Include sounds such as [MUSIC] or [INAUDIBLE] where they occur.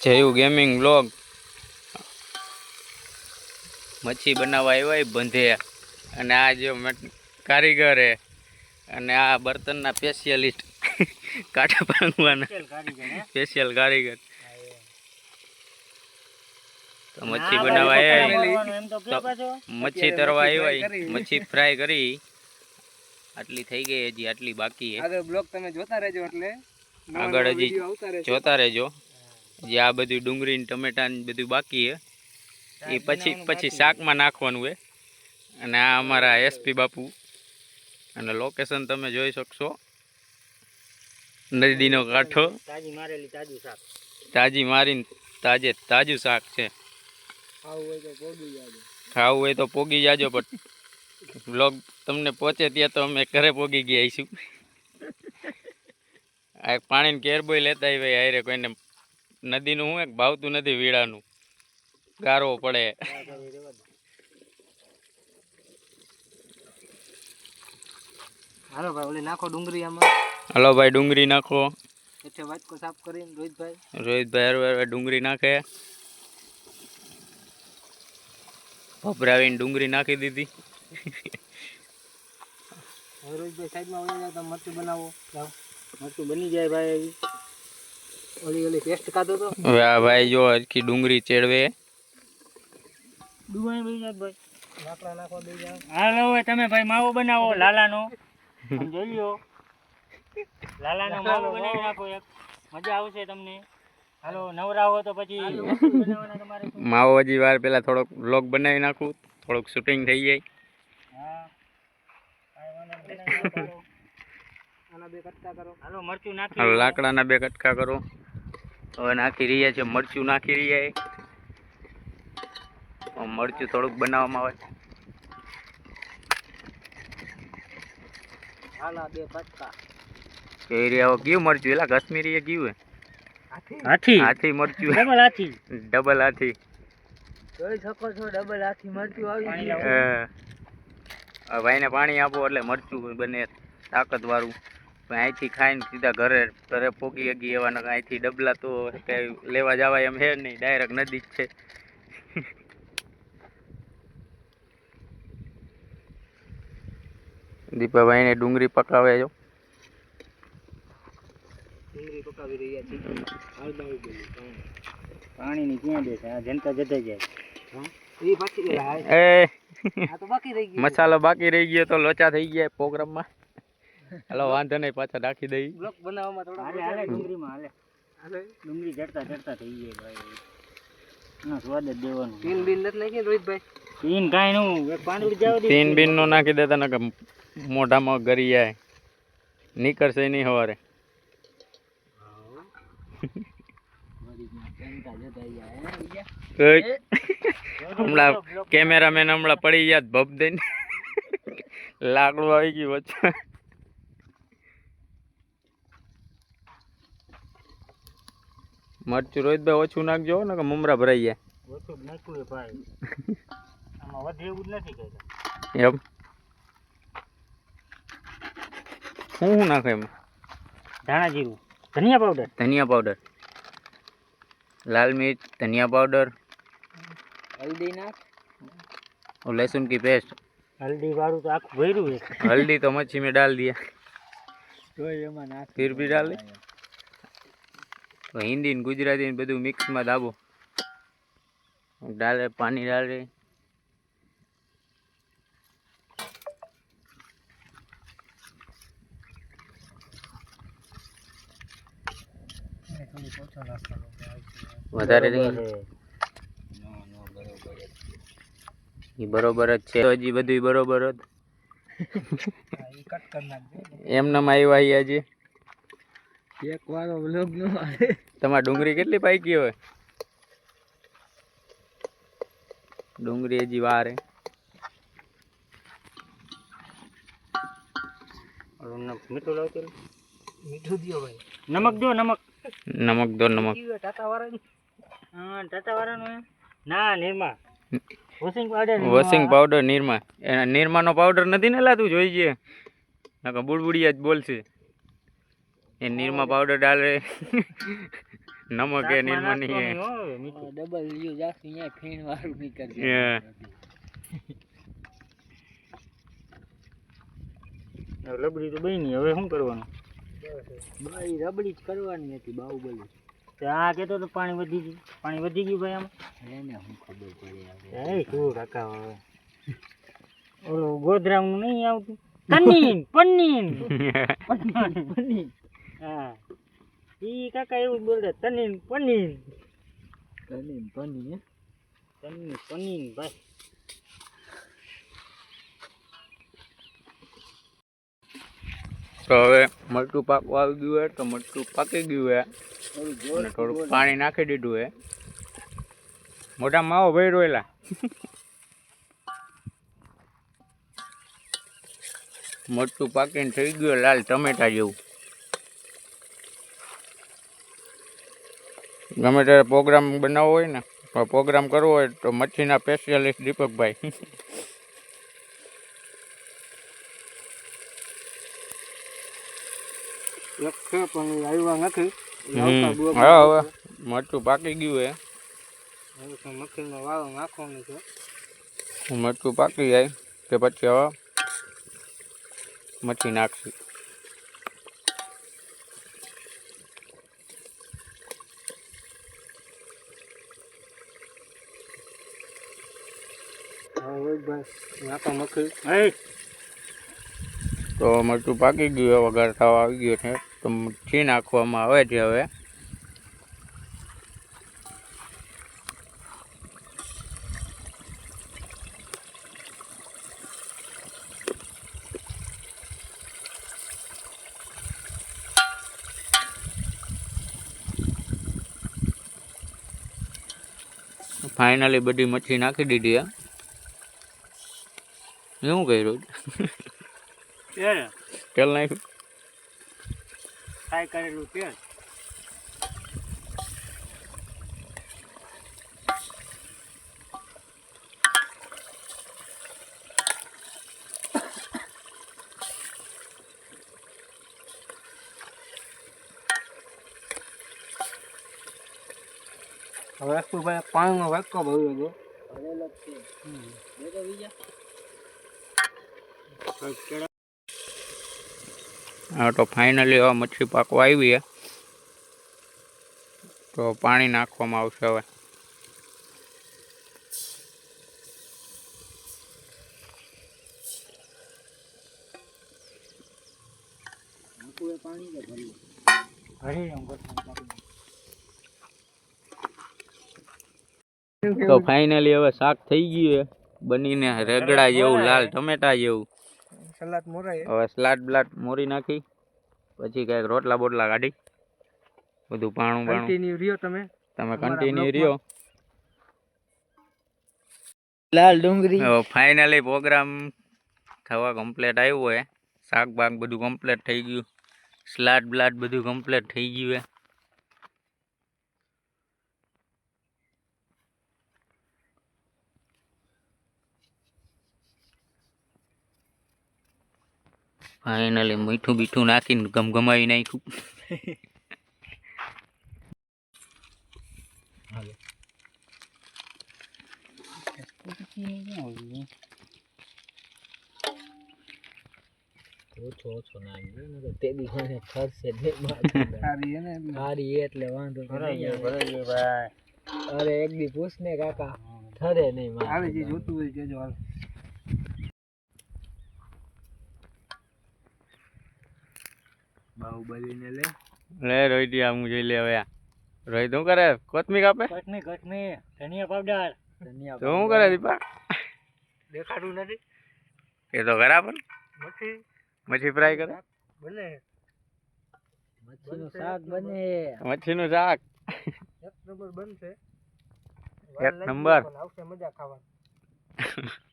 જયુ gaming blog મચ્છી બનાવવા આવ્યા બંધે. અને આ જો કારીગર હે અને આ બર્તનના સ્પેશિયલિસ્ટ [LAUGHS] કાઠા ભાંગવાના. સ્પેશિયલ કારીગર તો મચ્છી બનાવવા આવ્યા મચ્છી તરવા આવ્યા મચ્છી ફ્રાય કરી. આટલી થઈ ગઈ હજી આટલી બાકી છે. આગળ બ્લોક તમે જોતા રહેજો એટલે આગળ હજી જોતા રહેજો. જે આ બધું ડુંગળી ને ટમેટા ને બધું બાકી છે. એ પછી પછી શાકમાં નાખવાનું હોય અને આ અમારા એસપી બાપુ. અને લોકેશન તમે જોઈ શકશો. નદીનો કાંઠો. તાજી મારેલી તાજું શાક. તાજી મારીને તાજે તાજું શાક છે. આવું હોય તો પોગી જાજો. ખાવું હોય તો પોગી જાજો પણ બ્લોગ તમને પહોંચે ત્યાં તો અમે ઘરે પોગી ગયા છું આ પાણીની કેરબોય લેતા આવ્યા હારે કોઈને નદીનું હું એક ભાવતું નથી વીડાનું ગારવો પડે. હાલો ભાઈ ઓલી નાખો ડુંગળી આમાં. હલો ભાઈ ડુંગળી નાખો. એટલે વાટકો સાફ કરીને રોહિતભાઈ. રોહિતભાઈ હરવે હરવે ડુંગળી નાખે. ભભરાવીને ડુંગળી નાખી દીધી. હવે સાઈડમાં વળી જાવ તો મરચું બનાવો. મરચું બની જાય ભાઈ ઓલી ઓલી પેસ્ટ કાઢો તો? હવે ભાઈ જો હરખી ડુંગળી ચેડવે. ડુબાઈ બની જાય ભાઈ. લાકડા નાખવા દઈ જાવ હાલો હવે તમે ભાઈ માવો બનાવો લાલાનો. જોઈ લ્યો લાલાનો માવો બનાવી નાખો એક. મજા આવશે તમને. હાલો નવરા હો તો પછી બનાવવાના તમારે તો. માવો હજી વાર પેલા થોડોક વ્લોગ બનાવી નાખું. થોડુંક શૂટિંગ થઈ જાય. લાકડાના બે કટકા કરો. હવે નાખી રહ્યા છે મરચું નાખી રહ્યા મરચું થોડુંક બનાવવામાં આવે. આના બે કટકા એ રહ્યા હવે કયું મરચું? એલા કશ્મીરી હે હાથી. હાથી મરચું. ડબલ હાથી. ડબલ હાથી. જોઈ શકો છો ડબલ હાથી મરચું આવી ગયું ભાઈને પાણી આપો એટલે મરચું બને તાકતવાળું. પણ અહીંથી ખાઈને સીધા ઘરે ઘરે પોકી ગઈ એવા અહીંથી ડબલા તો કઈ લેવા જવાય એમ હે નહીં ડાયરેક્ટ નદી જ છે. [LAUGHS] દીપાભાઈને ડુંગળી પકાવે જો. ડુંગળી પકાવી રહ્યા છીએ પાણીની ક્યાં દેશે આ જનતા જતા જાય એ પાછી એ [LAUGHS] હા, એ આ તો બાકી રહી ગયું મસાલો બાકી રહી ગયો તો લોચા થઈ ગયા પ્રોગ્રામમાં. હાલો વાંધો નહીં પાછા રાખી દઈ. બ્લોક બનાવવામાં થોડો હાલે હાલે ડુંગળીમાં હાલે. હાલે. ડુંગળી ચડતા ચડતા થઈ ગઈ ભાઈ. ના સ્વાદ જ દેવાનો. પીન બીન નથી નાખી ને રોહિતભાઈ? પીન કાંઈ નું. એક પાંદડી જાવ દે. તીન બીન નો નાખી દેતા નકર મોઢામાં ગરી જાય. નીકળશે નહીં સવારે ઓય. [LAUGHS] હમણાં કેમેરામેન હમણાં પડી ગયા ભપ દઈને. લાકડું આવી ગયું વચ્ચે. મરચું રોહિતભાઈ ઓછું નાખજો ને કે મમરા ભરાઈ ગયા ઓછું નાખ્યું ભાઈ. આમાં વધે એવું જ નથી કહેતા. એમ? શું શું નાખે એમાં? ધાણા જીરું. ધનિયા પાવડર ધનિયા પાવડર લાલ મિર્ચ ધનિયા પાવડર હલ્દી નાખ और लहसुन की पेस्ट હલ્દી વાળું તો આખું ભર્યું છે हल्दी तो मच्छी में डाल दिया જોઈ એમાં નાખ फिर भी डाले तो हिंदी ने गुजराती ने બધું મિક્સ માં દાબો डाले पानी डाले થોડી ઓછો નાખવાનો વધારે નહીં ઈ બરોબર જ છે. હજી બધું બરોબર જ. એ એમનામ આવ્યા અહીં હજી એક વાર વ્લોગ નો આવે. તમારે ડુંગળી કેટલી પાકી હોય? ડુંગળી હજી વારે. મીઠું લાવતું મીઠું દ્યો ભાઈ. નમક જો નમક. નમક દો નમક. ટાટા હા ટાટા વાળાનું ના નિરમા વોશિંગ પાવડર નિરમા. એના નિરમાનો પાવડર નથી ને લાતું જોઈએ નકર બુડબુડિયા જ બોલશે. એ નિરમા પાવડર ડાલે. નમક એ. નિરમા ની ડબલ યુ જાખી અહીંયા ફીણ વાળું નીકળશે. લબડી તો બની હવે શું કરવાનું? રબડી જ કરવાની હતી બાહુબલી. આ કેતો તો પાણી વધી ગયું. પાણી વધી ગયું ભાઈ આમાં. એને હું ખબર પડે હવે એ શું કાકા હવે ઓલું ગોધરામનું નહીં આવતું. પનીન. [LAUGHS] પન્નીન પન્નીન હા. ઈ કાકા એવું બોલે તનીન પનીન તનીન પની હે? તનીન પનીન ભાઈ. તો હવે મરચું પાકવા આવી ગયું હે તો મરચું પાકી ગયું હે. થોડુંક પાણી નાખી દીધું હે. મોટા માવો ભાઈ એલા. મોટું પાકીને થઈ ગયું લાલ ટમેટા જેવું. ગમે ત્યારે પ્રોગ્રામ બનાવવો હોય ને પ્રોગ્રામ કરવો હોય તો મચ્છીના સ્પેશિયાલિસ્ટ દીપકભાઈ. પણ આવ્યા નથી. હા હવે મરચું પાકી ગયું હે. મખીનો વાળો નાખવાનો છે. મરચું પાકી જાય કે પછી હવે મચ્છી નાખશું. તો મરચું પાકી ગયું હવે વઘાર થવા આવી ગયો છે. તો મચ્છી નાખવામાં આવે છે હવે. ફાઇનલી બધી મચ્છી નાખી દીધી હે. શું કર્યું? તેલ નાખ્યું ફ્રાય કરેલું તેલ. હવે ભાઈ પાણીનો વાટકો ભર્યો હતો ભરેલો છે. તો ફાઇનલી હવે મચ્છી પાકવા આવી છે તો પાણી નાખવામાં આવશે હવે. તો ફાઇનલી હવે શાક થઈ ગયું છે. બનીને રેગડા જેવું, લાલ ટમેટા જેવું. સલાદ મોરાય હવે સલાડ બ્લાડ મોરી નાખી પછી કંઈક રોટલા બોટલા કાઢી બધું પાણું પાણું કન્ટિન્યુ રહ્યો તમે? તમે કન્ટિન્યુ રહ્યો. લાલ ડુંગળી. હવે ફાઇનલી પ્રોગ્રામ થવા કમ્પ્લીટ આવ્યો હે. શાક બાક બધું કમ્પ્લીટ થઈ ગયું. સ્લાટ બ્લાટ બધું કમ્પ્લીટ થઈ ગયું હે. ફાઇનલી મીઠું બીઠું નાખીને ગમગમાવી નાખ્યું. ઓછો ઓછો નાખજો [LAUGHS] ને તે દી મને ખર્ચે સારી એટલે. વાંધો ભરાઈ ભરાઈ ભાઈ. અરે એક દી પૂછ ને કાકા થરે નહીં આવે જોતું હોય કેજો હાલ. બાહુબલી ને લે લે રોહિત હું જોઈ લે હવે આ. રોહિત શું કરે? કોથમી કાપે કટની કટની ધનિયા પાવડર. ધનિયા તો શું કરે દીપા? દેખાડું નથી. એ તો બરાબર મચ્છી. મચ્છી ફ્રાય કરે? ભલે મચ્છીનું શાક બને. મચ્છીનું શાક. એક નંબર બનશે. એક નંબર. આવશે મજા ખાવાની. [LAUGHS]